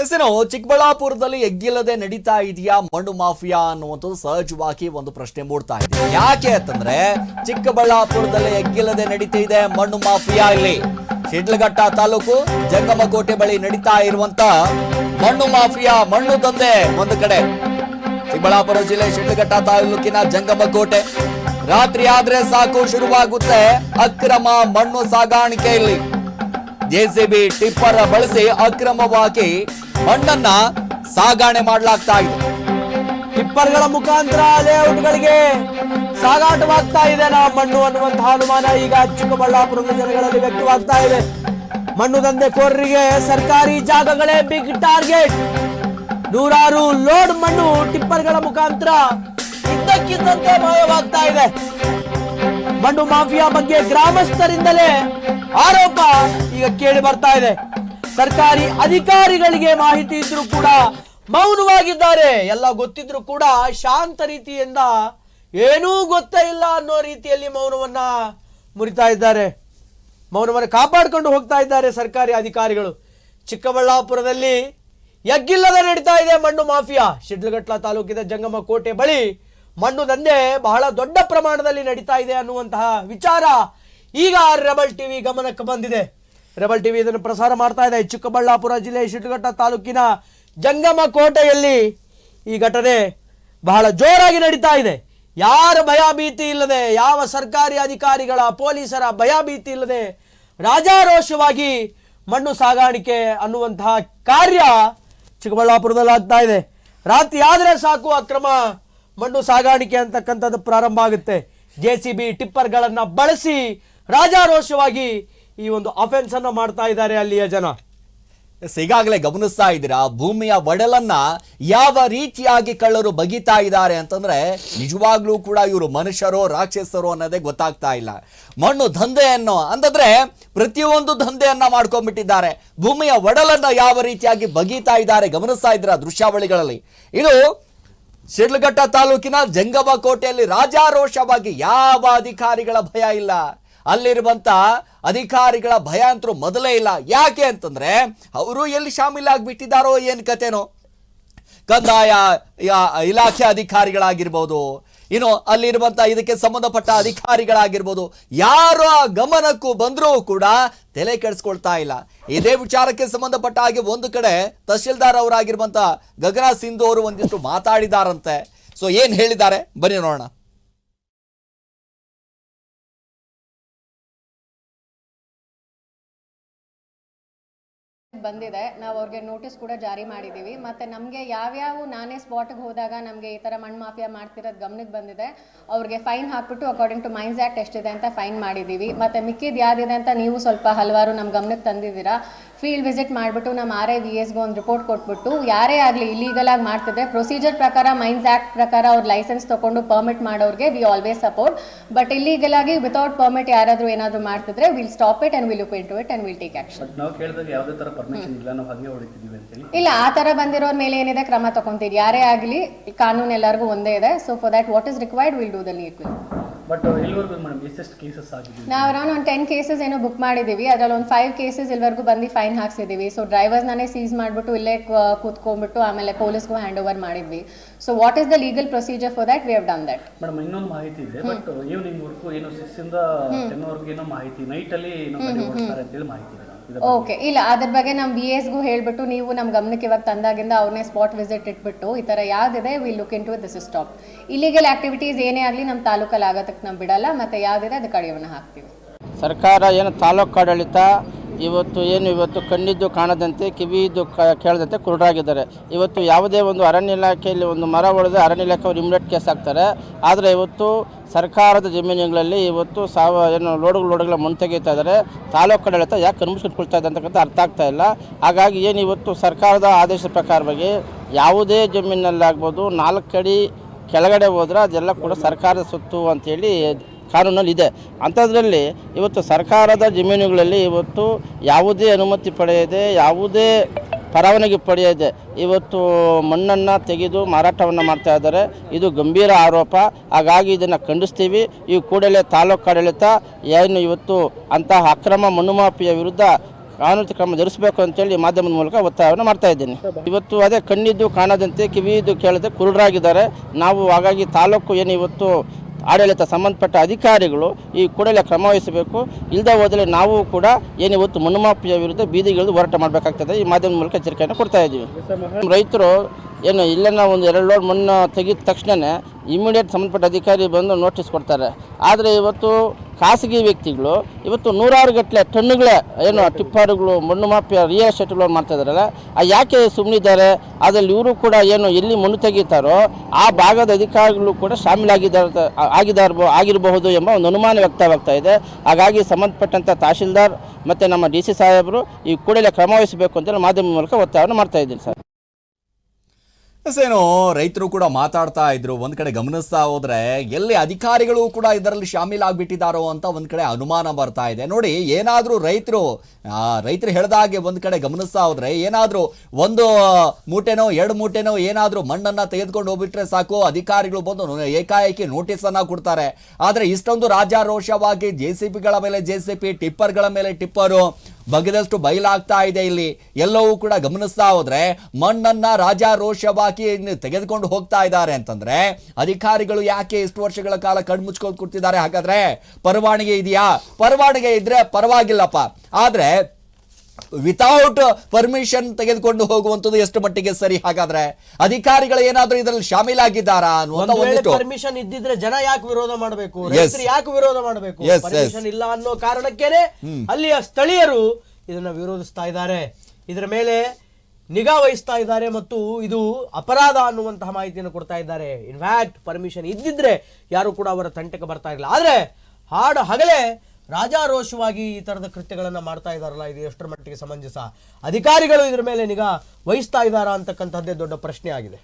ಹೆಸರು ಚಿಕ್ಕಬಳ್ಳಾಪುರದಲ್ಲಿ ಎಗ್ಗಿಲ್ಲದೆ ನಡೀತಾ ಇದೆಯಾ ಮಣ್ಣು ಮಾಫಿಯಾ ಅನ್ನುವಂಥದ್ದು ಸಹಜವಾಗಿ ಒಂದು ಪ್ರಶ್ನೆ ಮೂಡ್ತಾ ಇದೆ. ಯಾಕೆ ಅಂತಂದ್ರೆ ಚಿಕ್ಕಬಳ್ಳಾಪುರದಲ್ಲಿ ಎಗ್ಗಿಲ್ಲದೆ ನಡೀತಾ ಇದೆ ಮಣ್ಣು ಮಾಫಿಯಾ ಇಲ್ಲಿ? ಶಿಡ್ಲಘಟ್ಟ ತಾಲೂಕು ಜಂಗಮಕೋಟೆ ಬಳಿ ನಡೀತಾ ಇರುವಂತ ಮಣ್ಣು ಮಾಫಿಯಾ, ಮಣ್ಣು ದಂಧೆ ಒಂದು ಕಡೆ. ಚಿಕ್ಕಬಳ್ಳಾಪುರ ಜಿಲ್ಲೆ ಶಿಡ್ಲಘಟ್ಟ ತಾಲೂಕಿನ ಜಂಗಮಕೋಟೆ. ರಾತ್ರಿ ಆದ್ರೆ ಸಾಕು ಶುರುವಾಗುತ್ತೆ ಅಕ್ರಮ ಮಣ್ಣು ಸಾಗಾಣಿಕೆ ಇಲ್ಲಿ. ಜೆಸಿಬಿ ಟಿಪ್ಪರ್ ಬಳಸಿ ಅಕ್ರಮವಾಗಿ ಮಣ್ಣನ್ನ ಸಾಗಾಣೆ ಮಾಡಲಾಗ್ತಾ ಇದೆ. ಟಿಪ್ಪರ್ಗಳ ಮುಖಾಂತರ ಲೇಔಟ್ಗಳಿಗೆ ಸಾಗಾಟವಾಗ್ತಾ ಇದೆ ನಾ ಮಣ್ಣು ಅನ್ನುವಂತಹ ಅನುಮಾನ ಈಗ ಚಿಕ್ಕಬಳ್ಳಾಪುರದ ಜನಗಳಲ್ಲಿ ವ್ಯಕ್ತವಾಗ್ತಾ ಇದೆ. ಮಣ್ಣು ದಂಧೆಕೋರರಿಗೆ ಸರ್ಕಾರಿ ಜಾಗಗಳೇ ಬಿಗ್ ಟಾರ್ಗೆಟ್ ನೂರಾರು ಲೋಡ್ ಮಣ್ಣು ಟಿಪ್ಪರ್ಗಳ ಮುಖಾಂತರ ಇದ್ದಕ್ಕಿದ್ದಂತೆ ಮಾಯವಾಗ್ತಾ ಇದೆ. ಮಣ್ಣು ಮಾಫಿಯಾ ಬಗ್ಗೆ ಗ್ರಾಮಸ್ಥರಿಂದಲೇ ಆರೋಪ ಈಗ ಕೇಳಿ ಬರ್ತಾ ಇದೆ. ಸರ್ಕಾರಿ ಅಧಿಕಾರಿಗಳಿಗೆ ಮಾಹಿತಿ ಇದ್ರೂ ಕೂಡ ಮೌನವಾಗಿದ್ದಾರೆ. ಎಲ್ಲ ಗೊತ್ತಿದ್ರು ಕೂಡ ಶಾಂತ ರೀತಿಯಿಂದ ಏನೂ ಗೊತ್ತೇ ಇಲ್ಲ ಅನ್ನೋ ರೀತಿಯಲ್ಲಿ ಮೌನವನ್ನ ಮುರಿತಾ ಇದ್ದಾರೆ. ಮೌನವನ್ನು ಕಾಪಾಡಿಕೊಂಡು ಹೋಗ್ತಾ ಇದ್ದಾರೆ ಸರ್ಕಾರಿ ಅಧಿಕಾರಿಗಳು. ಚಿಕ್ಕಬಳ್ಳಾಪುರದಲ್ಲಿ ಎಗ್ಗಿಲ್ಲದ ನಡೀತಾ ಇದೆ ಮಣ್ಣು ಮಾಫಿಯಾ. ಶಿಡ್ಲಘಟ್ಟ ತಾಲೂಕಿನ ಜಂಗಮ ಕೋಟೆ ಬಳಿ ಮಣ್ಣು ದಂಧೆ ಬಹಳ ದೊಡ್ಡ ಪ್ರಮಾಣದಲ್ಲಿ ನಡೀತಾ ಇದೆ ಅನ್ನುವಂತಹ ವಿಚಾರ ಈಗ ರೆಬಲ್ ಟಿವಿ ಗಮನಕ್ಕೆ ಬಂದಿದೆ. ರೆಬಲ್ ಟಿವಿ ಇದನ್ನು ಪ್ರಸಾರ ಮಾಡ್ತಾ ಇದೆ. ಚಿಕ್ಕಬಳ್ಳಾಪುರ ಜಿಲ್ಲೆ ಶಿಡ್ಲಘಟ್ಟ ತಾಲೂಕಿನ ಜಂಗಮ ಕೋಟೆಯಲ್ಲಿ ಈ ಘಟನೆ ಬಹಳ ಜೋರಾಗಿ ನಡೀತಾ ಇದೆ. ಯಾರ ಭಯಭೀತಿ ಇಲ್ಲದೆ, ಯಾವ ಸರ್ಕಾರಿ ಅಧಿಕಾರಿಗಳ, ಪೊಲೀಸರ ಭಯಭೀತಿ ಇಲ್ಲದೆ ರಾಜಾರೋಷವಾಗಿ ಮಣ್ಣು ಸಾಗಾಣಿಕೆ ಅನ್ನುವಂತಹ ಕಾರ್ಯ ಚಿಕ್ಕಬಳ್ಳಾಪುರದಲ್ಲಿ ಆಗ್ತಾ ಇದೆ. ರಾತ್ರಿ ಆದರೆ ಸಾಕು ಅಕ್ರಮ ಮಣ್ಣು ಸಾಗಾಣಿಕೆ ಅಂತಕ್ಕಂಥದ್ದು ಪ್ರಾರಂಭ ಆಗುತ್ತೆ. ಜೆ ಸಿ ಬಿ ಟಿಪ್ಪರ್ಗಳನ್ನು ಬಳಸಿ ರಾಜಾರೋಷವಾಗಿ ಈ ಒಂದು ಅಫೆನ್ಸ್ ಅನ್ನು ಮಾಡ್ತಾ ಇದ್ದಾರೆ ಅಲ್ಲಿಯ ಜನ. ಈಗಾಗಲೇ ಗಮನಿಸ್ತಾ ಇದ್ದೀರಾ, ಭೂಮಿಯ ಒಡಲನ್ನ ಯಾವ ರೀತಿಯಾಗಿ ಕಳ್ಳರು ಬಗಿತಾ ಇದ್ದಾರೆ ಅಂತಂದ್ರೆ ನಿಜವಾಗ್ಲೂ ಕೂಡ ಇವರು ಮನುಷ್ಯರೋ, ರಾಕ್ಷಸರೋ ಅನ್ನೋದೇ ಗೊತ್ತಾಗ್ತಾ ಇಲ್ಲ. ಮಣ್ಣು ದಂಧೆಯನ್ನು, ಅಂತಂದ್ರೆ ಪ್ರತಿಯೊಂದು ದಂಧೆಯನ್ನ ಮಾಡ್ಕೊಂಡ್ಬಿಟ್ಟಿದ್ದಾರೆ. ಭೂಮಿಯ ಒಡಲನ್ನ ಯಾವ ರೀತಿಯಾಗಿ ಬಗೀತಾ ಇದ್ದಾರೆ, ಗಮನಿಸ್ತಾ ಇದ್ದೀರಾ ದೃಶ್ಯಾವಳಿಗಳಲ್ಲಿ? ಇದು ಶಿಡ್ಲಘಟ್ಟ ತಾಲೂಕಿನ ಜಂಗಮ ಕೋಟೆಯಲ್ಲಿ ರಾಜಾರೋಷವಾಗಿ ಯಾವ ಅಧಿಕಾರಿಗಳ ಭಯ ಇಲ್ಲ. ಅಲ್ಲಿರುವಂತ ಅಧಿಕಾರಿಗಳ ಭಯ ಅಂತರೂ ಮೊದಲೇ ಇಲ್ಲ. ಯಾಕೆ ಅಂತಂದ್ರೆ ಅವರು ಎಲ್ಲಿ ಶಾಮೀಲಾಗಿಬಿಟ್ಟಿದ್ದಾರೋ ಏನು ಕತೆನೋ. ಕಂದಾಯ ಇಲಾಖೆ ಅಧಿಕಾರಿಗಳಾಗಿರ್ಬೋದು, ಇನ್ನು ಅಲ್ಲಿರುವಂಥ ಇದಕ್ಕೆ ಸಂಬಂಧಪಟ್ಟ ಅಧಿಕಾರಿಗಳಾಗಿರ್ಬೋದು ಆ ಗಮನಕ್ಕೂ ಬಂದರೂ ಕೂಡ ತಲೆ ಕೆಡಿಸ್ಕೊಳ್ತಾ ಇಲ್ಲ. ಇದೇ ವಿಚಾರಕ್ಕೆ ಸಂಬಂಧಪಟ್ಟ ಹಾಗೆ ಒಂದು ಕಡೆ ತಹಶೀಲ್ದಾರ್ ಅವರಾಗಿರುವಂತ ಗಗನ ಸಿಂಧು ಅವರು ಒಂದಿಷ್ಟು ಮಾತಾಡಿದಾರಂತೆ. ಸೊ ಏನು ಹೇಳಿದ್ದಾರೆ? ಬನ್ನಿ ನೋಡೋಣ. ಬಂದಿದೆ. ನಾವು ಅವ್ರಿಗೆ ನೋಟಿಸ್ ಕೂಡ ಜಾರಿ ಮಾಡಿದ್ದೀವಿ ಮತ್ತು ನಮಗೆ ಯಾವ್ಯಾವ ನಾನೇ ಸ್ಪಾಟ್ಗೆ ಹೋದಾಗ ನಮಗೆ ಈ ಥರ ಮಣ್ಣು ಮಾಫಿಯಾ ಮಾಡ್ತಿರೋದು ಗಮನಕ್ಕೆ ಬಂದಿದೆ. ಅವ್ರಿಗೆ ಫೈನ್ ಹಾಕ್ಬಿಟ್ಟು ಅಕಾರ್ಡಿಂಗ್ ಟು ಮೈನ್ಸ್ ಆ್ಯಕ್ಟ್ ಎಷ್ಟಿದೆ ಅಂತ ಫೈನ್ ಮಾಡಿದ್ದೀವಿ ಮತ್ತು ಮಿಕ್ಕಿದ್ದು ಯಾವ್ದಿದೆ ಅಂತ ನೀವು ಸ್ವಲ್ಪ ಹಲವಾರು ನಮ್ಮ ಗಮನಕ್ಕೆ ತಂದಿದ್ದೀರಾ? ಫೀಲ್ಡ್ ವಿಸಿಟ್ ಮಾಡಿಬಿಟ್ಟು ನಮ್ಮ ಆರ್ ಐ ವಿ ಎಸ್ಗೆ ಒಂದು ರಿಪೋರ್ಟ್ ಕೊಟ್ಬಿಟ್ಟು ಯಾರೇ ಆಗಲಿ ಆಗಿ ಮಾಡ್ತಿದ್ರೆ ಪ್ರೊಸೀಜರ್ ಪ್ರಕಾರ ಮೈನ್ಸ್ ಆ್ಯಕ್ಟ್ ಪ್ರಕಾರ ಅವ್ರ ಲೈಸೆನ್ಸ್ ತೊಗೊಂಡು ಪರ್ಮಿಟ್ ಮಾಡೋರಿಗೆ ವಿ ಆಲ್ವೇಸ್ ಸಪೋರ್ಟ್ ಬಟ್ ಇಲ್ಲೀಗಲಾಗಿ ವಿತೌಟ್ ಪರ್ಮಿಟ್ ಯಾರಾದರೂ ಏನಾದರೂ ಮಾಡ್ತಿದ್ರೆ will stop it and will look into it and will take action but ನಾವು ಕೇಳಿದಾಗ ಯಾವುದೇ ಥರ ಪರ್ಮಿಷನ್ ಇಲ್ಲ ನಾವು ಹಾಗೆ ಹೊಡಿತಿದ್ದೀವಿ ಅಂತೇಳಿ. ಇಲ್ಲ ಆ ಥರ ಬಂದಿರೋರ ಮೇಲೆ ಏನಿದೆ ಕ್ರಮ ತಗೊಂತೀರಿ. ಯಾರೇ ಆಗಲಿ ಕಾನೂನು ಎಲ್ಲರಿಗೂ ಒಂದೇ ಇದೆ. So for that what is required will do the neat but ಎಲ್ಲಿವರೆಗೂ ಮೇಡಮ್ ಎಷ್ಟೆಷ್ಟು ಕೇಸಸ್ ಆಗಿದೆ ನಾವು ಅರೌಂಡ್ ಒಂದು ಟೆನ್ ಕೇಸಸ್ ಏನೋ ಬುಕ್ ಮಾಡಿದ್ದೀವಿ ಅದರಲ್ಲಿ ಒಂದು ಫೈವ್ ಕೇಸಸ್ ಇಲ್ಲಿವರೆಗೂ ಬಂದು ಫೈನ್ ಹಾಕ್ಸಿದ್ದೀವಿ ಸೊ ನಾನೇ ಸೀಸ್ ಮಾಡಿಬಿಟ್ಟು ಇಲ್ಲೇ ಕೂತ್ಕೊಂಡ್ಬಿಟ್ಟು ಆಮೇಲೆ ಪೊಲೀಸ್ಗೂ ಹ್ಯಾಂಡ್ ಓವರ್ ಮಾಡಿದ್ವಿ. So what is the legal procedure for that we have done that madam ಇನ್ನೊಂದು ಮಾಹಿತಿ ಇದೆ. ಬಟ್ ಈವ್ನಿಂಗ್ ವರ್ಗು ಏನೋ ಸಿಕ್ಸ್ ಇಂದ ಟೆನ್ ವರ್ಗೂ ಏನೋ ಮಾಹಿತಿ. ನೈಟ್ ಅಲ್ಲಿ ಏನೋ ಗಾಡಿ ಓಡಿಸ್ತಾರೆ ಅಂತೇಳಿ ಮಾಹಿತಿ ಇದೆ. ಓಕೆ ಇಲ್ಲ ಅದ್ರ ಬಗ್ಗೆ ನಮ್ ಬಿ ಎಸ್ಗೂ ಹೇಳ್ಬಿಟ್ಟು ನೀವು ನಮ್ ಗಮನಕ್ಕೆ ಇವಾಗ ತಂದಾಗಿಂದ ಅವ್ರನ್ನೇ ಸ್ಪಾಟ್ ವಿಸಿಟ್ ಇಟ್ಬಿಟ್ಟು ಈ ಥರ ಯಾವ್ದಿದೆ will look into this stop illegal activities ಏನೇ ಆಗಲಿ ನಮ್ ತಾಲೂಕಲ್ಲಿ ಆಗೋದಕ್ಕೆ ನಾವು ಬಿಡಲ್ಲ ಮತ್ತೆ ಯಾವ್ದಿದೆ ಅದಕ್ಕೆ ಕಡಿಯವನ್ನ ಹಾಕ್ತೀವಿ. ಸರ್ಕಾರ ಏನು ತಾಲೂಕು ಆಡಳಿತ ಇವತ್ತು ಏನು ಇವತ್ತು ಕಣ್ಣಿದ್ದು ಕಾಣದಂತೆ ಕಿವಿಯಿದ್ದು ಕೇಳದಂತೆ ಕುರುಡರಾಗಿದ್ದಾರೆ. ಇವತ್ತು ಯಾವುದೇ ಒಂದು ಅರಣ್ಯ ಇಲಾಖೆಯಲ್ಲಿ ಒಂದು ಮರ ಹೊಡೆದು ಅರಣ್ಯ ಇಲಾಖೆ ಅವರು ಇಮ್ಲೆಟ್ ಕೇಸ್ ಹಾಕ್ತಾರೆ. ಆದರೆ ಇವತ್ತು ಸರ್ಕಾರದ ಜಮೀನುಗಳಲ್ಲಿ ಇವತ್ತು ಸಾವ, ಏನು ಲೋಡುಗಳು ಲೋಡುಗಳ ಮುಂದೆ ತೆಗೀತಾ ಇದ್ದಾರೆ. ತಾಲೂಕು ಆಡಳಿತ ಯಾಕೆ ಕಣ್ಮುಚ್ಚಿಟ್ಕೊಳ್ತಾ ಇದೆ ಅಂತಕ್ಕಂಥ ಅರ್ಥ ಆಗ್ತಾ ಇಲ್ಲ. ಹಾಗಾಗಿ ಏನು ಇವತ್ತು ಸರ್ಕಾರದ ಆದೇಶದ ಪ್ರಕಾರವಾಗಿ ಯಾವುದೇ ಜಮೀನಲ್ಲಾಗ್ಬೋದು ನಾಲ್ಕು ಅಡಿ ಕೆಳಗಡೆ ಹೋದ್ರೆ ಅದೆಲ್ಲ ಕೂಡ ಸರ್ಕಾರದ ಸುತ್ತು ಅಂತೇಳಿ ಕಾನೂನಲ್ಲಿ ಇದೆ ಅಂಥದ್ರಲ್ಲಿ ಇವತ್ತು ಸರ್ಕಾರದ ಜಮೀನುಗಳಲ್ಲಿ ಇವತ್ತು ಯಾವುದೇ ಅನುಮತಿ ಪಡೆಯದೆ, ಯಾವುದೇ ಪರವಾನಗಿ ಪಡೆಯದೆ ಇವತ್ತು ಮಣ್ಣನ್ನು ತೆಗೆದು ಮಾರಾಟವನ್ನು ಮಾಡ್ತಾ ಇದ್ದಾರೆ. ಇದು ಗಂಭೀರ ಆರೋಪ. ಹಾಗಾಗಿ ಇದನ್ನು ಖಂಡಿಸ್ತೀವಿ. ಈ ಕೂಡಲೇ ತಾಲೂಕು ಆಡಳಿತ ಏನು ಇವತ್ತು ಅಂತಹ ಅಕ್ರಮ ಮಣ್ಣು ಮಾಫಿಯ ವಿರುದ್ಧ ಕಾನೂನು ಕ್ರಮ ಜರುಗಿಸಬೇಕು ಅಂತೇಳಿ ಮಾಧ್ಯಮದ ಮೂಲಕ ಒತ್ತಾಯವನ್ನು ಮಾಡ್ತಾ ಇದ್ದೀನಿ. ಇವತ್ತು ಅದೇ ಕಣ್ಣಿದ್ದು ಕಾಣದಂತೆ ಕಿವಿಯಿದ್ದು ಕೇಳದೆ ಕುರುಡರಾಗಿದ್ದಾರೆ. ನಾವು ಹಾಗಾಗಿ ತಾಲೂಕು ಏನು ಇವತ್ತು ಆಡಳಿತ ಸಂಬಂಧಪಟ್ಟ ಅಧಿಕಾರಿಗಳು ಈ ಕೂಡಲೇ ಕ್ರಮ ವಹಿಸಬೇಕು. ಇಲ್ಲದೆ ಹೋದರೆ ನಾವು ಕೂಡ ಏನು ಇವತ್ತು ಮಣ್ಣುಮಾಫಿಯ ವಿರುದ್ಧ ಬೀದಿಗಿಳಿದು ಹೋರಾಟ ಮಾಡಬೇಕಾಗ್ತದೆ. ಈ ಮಾಧ್ಯಮದ ಮೂಲಕ ಎಚ್ಚರಿಕೆಯನ್ನು ಕೊಡ್ತಾ ಇದ್ದೀವಿ. ರೈತರು ಏನು ಇಲ್ಲೆಲ್ಲ ಒಂದು ಎರಡು ಲೋಡ್ ಮಣ್ಣು ತೆಗೆದ ತಕ್ಷಣವೇ ಇಮಿಡಿಯೇಟ್ ಸಂಬಂಧಪಟ್ಟ ಅಧಿಕಾರಿ ಬಂದು ನೋಟಿಸ್ ಕೊಡ್ತಾರೆ. ಆದರೆ ಇವತ್ತು ಖಾಸಗಿ ವ್ಯಕ್ತಿಗಳು ಇವತ್ತು ನೂರಾರು ಗಟ್ಟಲೆ ಟನ್ನುಗಳೇ ಏನು ಟಿಪ್ಪರ್ಗಳು ಮಣ್ಣು ಮಾಫಿಯಾ ರಿಯಲ್ ಎಸ್ಟೇಟ್ಗಳು ಮಾಡ್ತಾ ಇದ್ದಾರಲ್ಲ ಆ ಯಾಕೆ ಸುಮ್ಮನಿದ್ದಾರೆ ಅದರಲ್ಲಿ ಇವರು ಕೂಡ ಏನು ಎಲ್ಲಿ ಮಣ್ಣು ತೆಗೀತಾರೋ ಆ ಭಾಗದ ಅಧಿಕಾರಿಗಳು ಕೂಡ ಶಾಮೀಲಾಗಿದ್ದಾರೆ ಆಗಿದ್ದಾರೆ ಆಗಿರಬಹುದು ಎಂಬ ಒಂದು ಅನುಮಾನ ವ್ಯಕ್ತವಾಗ್ತಾ ಇದೆ. ಹಾಗಾಗಿ ಸಂಬಂಧಪಟ್ಟಂಥ ತಹಶೀಲ್ದಾರ್ ಮತ್ತು ನಮ್ಮ ಡಿ ಸಿ ಸಾಹೇಬರು ಈ ಕೂಡಲೇ ಕ್ರಮವಹಿಸಬೇಕು ಅಂತ ಅಂತೇಳಿ ಮಾಧ್ಯಮ ಮೂಲಕ ಒತ್ತಾಯವನ್ನು ಮಾಡ್ತಾ ಇದ್ದೀನಿ ಸರ್. ಏನು ರೈತರು ಕೂಡ ಮಾತಾಡ್ತಾ ಇದ್ರು. ಒಂದ್ ಕಡೆ ಗಮನಿಸ್ತಾ ಹೋದ್ರೆ ಎಲ್ಲಿ ಅಧಿಕಾರಿಗಳು ಕೂಡ ಇದರಲ್ಲಿ ಶಾಮೀಲಾಗ್ಬಿಟ್ಟಿದ್ದಾರೋ ಅಂತ ಒಂದ್ ಕಡೆ ಅನುಮಾನ ಬರ್ತಾ ಇದೆ. ನೋಡಿ, ಏನಾದ್ರೂ ರೈತರು ರೈತರು ಹೇಳ್ದಾಗೆ ಒಂದ್ ಕಡೆ ಗಮನಿಸ್ತಾ ಹೋದ್ರೆ ಏನಾದ್ರೂ ಒಂದು ಮೂಟೆನೋ, ಎರಡು ಮೂಟೆನೋ ಏನಾದ್ರೂ ಮಣ್ಣನ್ನ ತೆಗೆದುಕೊಂಡು ಹೋಗ್ಬಿಟ್ರೆ ಸಾಕು, ಅಧಿಕಾರಿಗಳು ಬಂದು ಏಕಾಏಕಿ ನೋಟಿಸ್ ಅನ್ನ ಕೊಡ್ತಾರೆ. ಆದ್ರೆ ಇಷ್ಟೊಂದು ರಾಜಾರೋಷವಾಗಿ ಜೆ ಸಿ ಪಿಗಳ ಮೇಲೆ ಜೆ ಸಿ ಪಿ ಟಿಪ್ಪರ್ಗಳ ಮೇಲೆ ಟಿಪ್ಪರು ಬಗೆದಷ್ಟು ಬಯಲಾಗ್ತಾ ಇದೆ ಇಲ್ಲಿ. ಎಲ್ಲವೂ ಕೂಡ ಗಮನಿಸ್ತಾ ಹೋದ್ರೆ ಮಣ್ಣನ್ನ ರಾಜಾರೋಷವಾಗಿ ತೆಗೆದುಕೊಂಡು ಹೋಗ್ತಾ ಇದ್ದಾರೆ ಅಂತಂದ್ರೆ ಅಧಿಕಾರಿಗಳು ಯಾಕೆ ಇಷ್ಟು ವರ್ಷಗಳ ಕಾಲ ಕಣ್ಮುಚ್ಕೊಂಡು ಕೂತಿದ್ದಾರೆ? ಹಾಗಾದ್ರೆ ಪರವಾನಗಿ ಇದೆಯಾ? ಪರವಾನಿಗೆ ಇದ್ರೆ ಪರವಾಗಿಲ್ಲಪ್ಪ. ಆದ್ರೆ ವಿತೌಟ್ ಪರ್ಮಿಷನ್ ತೆಗೆದುಕೊಂಡು ಹೋಗುವಂತದ್ದು ಎಷ್ಟು ಮಟ್ಟಿಗೆ ಸರಿ? ಹಾಗಾದ್ರೆ ಅಧಿಕಾರಿಗಳು ಏನಾದ್ರೂ ಇದರಲ್ಲಿ ಶಾಮೀಲಾಗಿದ್ದಾರಾ ಒಂದಿಷ್ಟು ಪರ್ಮಿಷನ್ ಇದ್ದಿದ್ರೆ ಜನ ಯಾಕೆ ವಿರೋಧ ಮಾಡಬೇಕು? ರೈತರು ಯಾಕೆ ವಿರೋಧ ಮಾಡಬೇಕು. ಪರ್ಮಿಷನ್ ಇಲ್ಲ ಅನ್ನೋ ಕಾರಣಕ್ಕೇನೆ ಅಲ್ಲಿಯ ಸ್ಥಳೀಯರು ಇದನ್ನ ವಿರೋಧಿಸ್ತಾ ಇದ್ದಾರೆ. ಇದರ ಮೇಲೆ ನಿಗಾ ವಹಿಸ್ತಾ ಇದ್ದಾರೆ ಮತ್ತು ಇದು ಅಪರಾಧ ಅನ್ನುವಂತಹ ಮಾಹಿತಿಯನ್ನು ಕೊಡ್ತಾ ಇದ್ದಾರೆ. ಇನ್ಫ್ಯಾಕ್ಟ್ ಪರ್ಮಿಷನ್ ಇದ್ದಿದ್ರೆ ಯಾರು ಕೂಡ ಅವರ ತಂಟಕ್ಕೆ ಬರ್ತಾ ಇರಲಿಲ್ಲ. ಆದ್ರೆ ಹಾಡು ಹಗಲೇ ರಾಜಾರೋಷವಾಗಿ ಈ ಥರದ ಕೃತ್ಯಗಳನ್ನು ಮಾಡ್ತಾ ಇದ್ದಾರಲ್ಲ ಇದು ಎಷ್ಟರ ಮಟ್ಟಿಗೆ ಸಮಂಜಸ? ಅಧಿಕಾರಿಗಳು ಇದರ ಮೇಲೆ ನಿಗಾ ವಹಿಸ್ತಾ ಇದ್ದಾರಾ ಅಂತಕ್ಕಂಥದ್ದೇ ದೊಡ್ಡ ಪ್ರಶ್ನೆ ಆಗಿದೆ.